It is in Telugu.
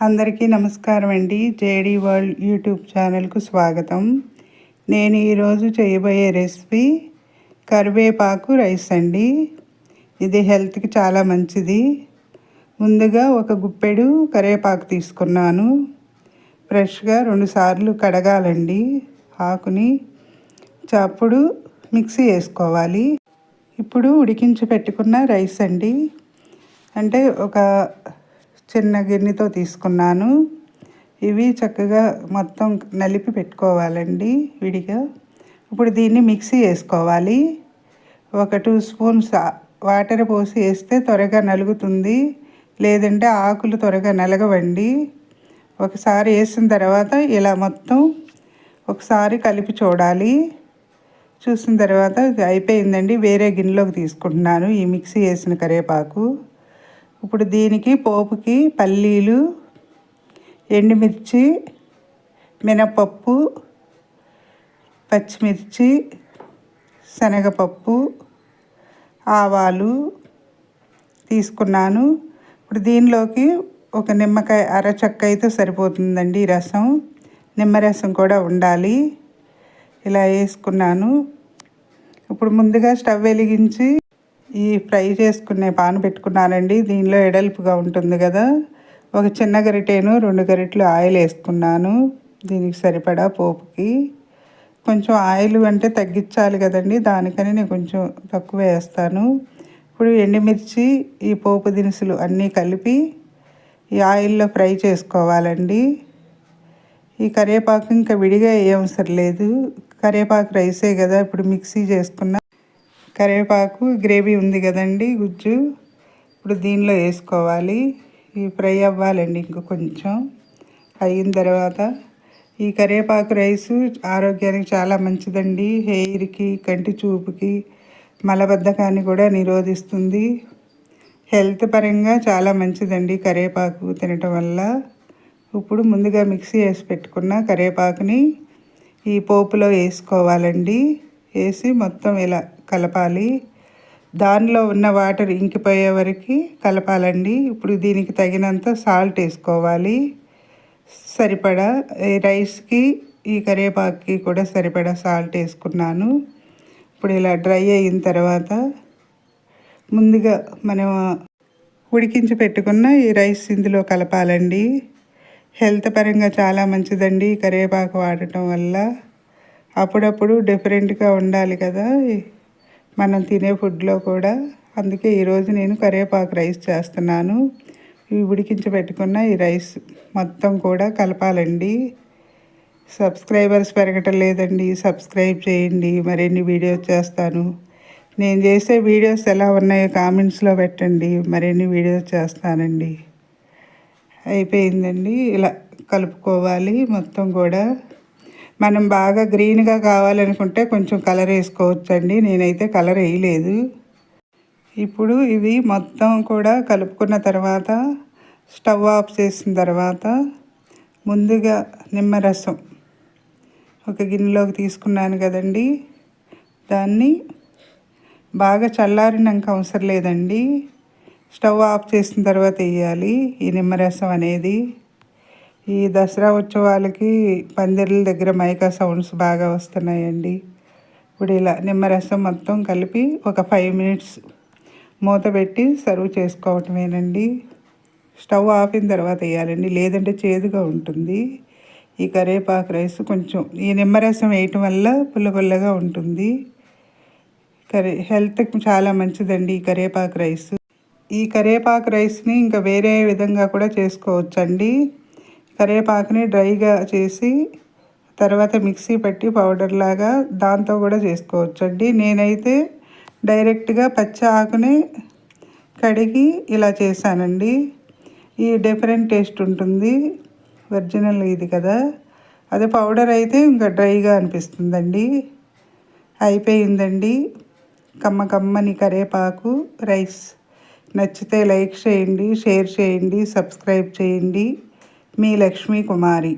అందరికీ నమస్కారం అండి. జేడీ వరల్డ్ యూట్యూబ్ ఛానల్కు స్వాగతం. నేను ఈరోజు చేయబోయే రెసిపీ కరివేపాకు రైస్ అండి. ఇది హెల్త్కి చాలా మంచిది. ముందుగా ఒక గుప్పెడు కరివేపాకు తీసుకున్నాను. ఫ్రెష్గా రెండుసార్లు కడగాలండి. ఆకుని చప్పుడు మిక్సీ వేసుకోవాలి. ఇప్పుడు ఉడికించి పెట్టుకున్న రైస్ అండి. అంటే ఒక చిన్న గిన్నెతో తీసుకున్నాను. ఇవి చక్కగా మొత్తం నలిపి పెట్టుకోవాలండి విడిగా. ఇప్పుడు దీన్ని మిక్సీ వేసుకోవాలి. ఒక టూ స్పూన్స్ వాటర్ పోసి వేస్తే త్వరగా నలుగుతుంది. లేదంటే ఆకులు త్వరగా నలగవండి. ఒకసారి వేసిన తర్వాత ఇలా మొత్తం ఒకసారి కలిపి చూడాలి. చూసిన తర్వాత అయిపోయిందండి. వేరే గిన్నెలోకి తీసుకుంటున్నాను ఈ మిక్సీ వేసిన కరివేపాకు. ఇప్పుడు దీనికి పోపుకి పల్లీలు ఎండుమిర్చి మినపప్పు పచ్చిమిర్చి శనగపప్పు ఆవాలు తీసుకున్నాను. ఇప్పుడు దీనిలోకి ఒక నిమ్మకాయ అరచక్క అయితే సరిపోతుందండి రసం. నిమ్మరసం కూడా ఉండాలి. ఇలా వేసుకున్నాను. ఇప్పుడు ముందుగా స్టవ్ వెలిగించి ఈ ఫ్రై చేసుకునే పాన్ పెట్టుకున్నానండి. దీనిలో ఎడల్పుగా ఉంటుంది కదా. ఒక చిన్న గరిటేను రెండు గరిటెలు ఆయిల్ వేసుకున్నాను. దీనికి సరిపడా పోపుకి. కొంచెం ఆయిల్ అంటే తగ్గించాలి కదండి. దానికని నేను కొంచెం తక్కువ వేస్తాను. ఇప్పుడు ఎండుమిర్చి ఈ పోపు దినుసులు అన్నీ కలిపి ఈ ఆయిల్లో ఫ్రై చేసుకోవాలండి. ఈ కరివేపాకు ఇంకా విడిగా ఏ అవసరం లేదు. కరివేపాకు రైసే కదా. ఇప్పుడు మిక్సీ చేసుకున్న కరివేపాకు గ్రేవీ ఉంది కదండి గుజ్జు. ఇప్పుడు దీనిలో వేసుకోవాలి. ఈ ఫ్రై అవ్వాలండి ఇంక కొంచెం. అయిన తర్వాత ఈ కరివేపాకు రైస్ ఆరోగ్యానికి చాలా మంచిదండి. హెయిర్కి కంటి చూపుకి మలబద్ధకాన్ని కూడా నిరోధిస్తుంది. హెల్త్ పరంగా చాలా మంచిదండి కరివేపాకు తినటం వల్ల. ఇప్పుడు ముందుగా మిక్సీ వేసి పెట్టుకున్న కరివేపాకుని ఈ పోపులో వేసుకోవాలండి. వేసి మొత్తం ఇలా కలపాలి. దానిలో ఉన్న వాటర్ ఇంకిపోయే వరకు కలపాలండి. ఇప్పుడు దీనికి తగినంత సాల్ట్ వేసుకోవాలి. సరిపడా రైస్కి ఈ కరివేపాకుకి కూడా సరిపడా సాల్ట్ వేసుకున్నాను. ఇప్పుడు ఇలా డ్రై అయిన తర్వాత ముందుగా మనం ఉడికించి పెట్టుకున్న ఈ రైస్ ఇందులో కలపాలండి. హెల్త్ పరంగా చాలా మంచిదండి కరివేపాకు వాడటం వల్ల. అప్పుడప్పుడు డిఫరెంట్గా ఉండాలి కదా. మనం తినే ఫుడ్లో కూడా అందుకే ఈరోజు నేను కరివేపాకు రైస్ చేస్తున్నాను. ఇవి ఉడికించి పెట్టుకున్న ఈ రైస్ మొత్తం కూడా కలపాలండి. సబ్స్క్రైబర్స్ పెరగటం లేదండి. సబ్స్క్రైబ్ చేయండి. మరిన్ని వీడియోస్ చేస్తాను. నేను చేసే వీడియోస్ ఎలా ఉన్నాయో కామెంట్స్లో పెట్టండి. మరిన్ని వీడియోస్ చేస్తానండి. అయిపోయిందండి. ఇలా కలుపుకోవాలి. మొత్తం కూడా మనం బాగా గ్రీన్గా కావాలనుకుంటే కొంచెం కలర్ వేసుకోవచ్చండి. నేనైతే కలర్ వేయలేదు. ఇప్పుడు ఇవి మొత్తం కూడా కలుపుకున్న తర్వాత స్టవ్ ఆఫ్ చేసిన తర్వాత ముందుగా నిమ్మరసం ఒక గిన్నెలోకి తీసుకున్నాను కదండి. దాన్ని బాగా చల్లారినాక అవసరం లేదండి. స్టవ్ ఆఫ్ చేసిన తర్వాత వేయాలి ఈ నిమ్మరసం అనేది. ఈ దసరా ఉత్సవాలకి పందిర్ల దగ్గర మైకా సౌండ్స్ బాగా వస్తున్నాయండి. ఇప్పుడు ఇలా నిమ్మరసం మొత్తం కలిపి ఒక ఫైవ్ మినిట్స్ మూత పెట్టి సర్వ్ చేసుకోవటమేనండి. స్టవ్ ఆపిన తర్వాత వేయాలండి. లేదంటే చేదుగా ఉంటుంది. ఈ కరేపాకు రైస్ కొంచెం ఈ నిమ్మరసం వేయటం వల్ల పుల్ల పుల్లగా ఉంటుంది. కరే హెల్త్కి చాలా మంచిదండి ఈ కరేపాకు రైస్. ఈ కరివేపాకు రైస్ని ఇంకా వేరే విధంగా కూడా చేసుకోవచ్చండి. కరివేపాకుని డ్రైగా చేసి తర్వాత మిక్సీ పట్టి పౌడర్ లాగా దాంతో కూడా చేసుకోవచ్చు అండి నేనైతే డైరెక్ట్గా పచ్చి ఆకుని కడిగి ఇలా చేశానండి. ఈ డిఫరెంట్ టేస్ట్ ఉంటుంది. ఒరిజినల్ ఇది కదా. అదే పౌడర్ అయితే ఇంకా డ్రైగా అనిపిస్తుందండి. అయిపోయిందండి. కమ్మ కమ్మని కరేపాకు రైస్. నచ్చితే లైక్ చేయండి షేర్ చేయండి సబ్స్క్రైబ్ చేయండి. మీ లక్ష్మీ కుమారి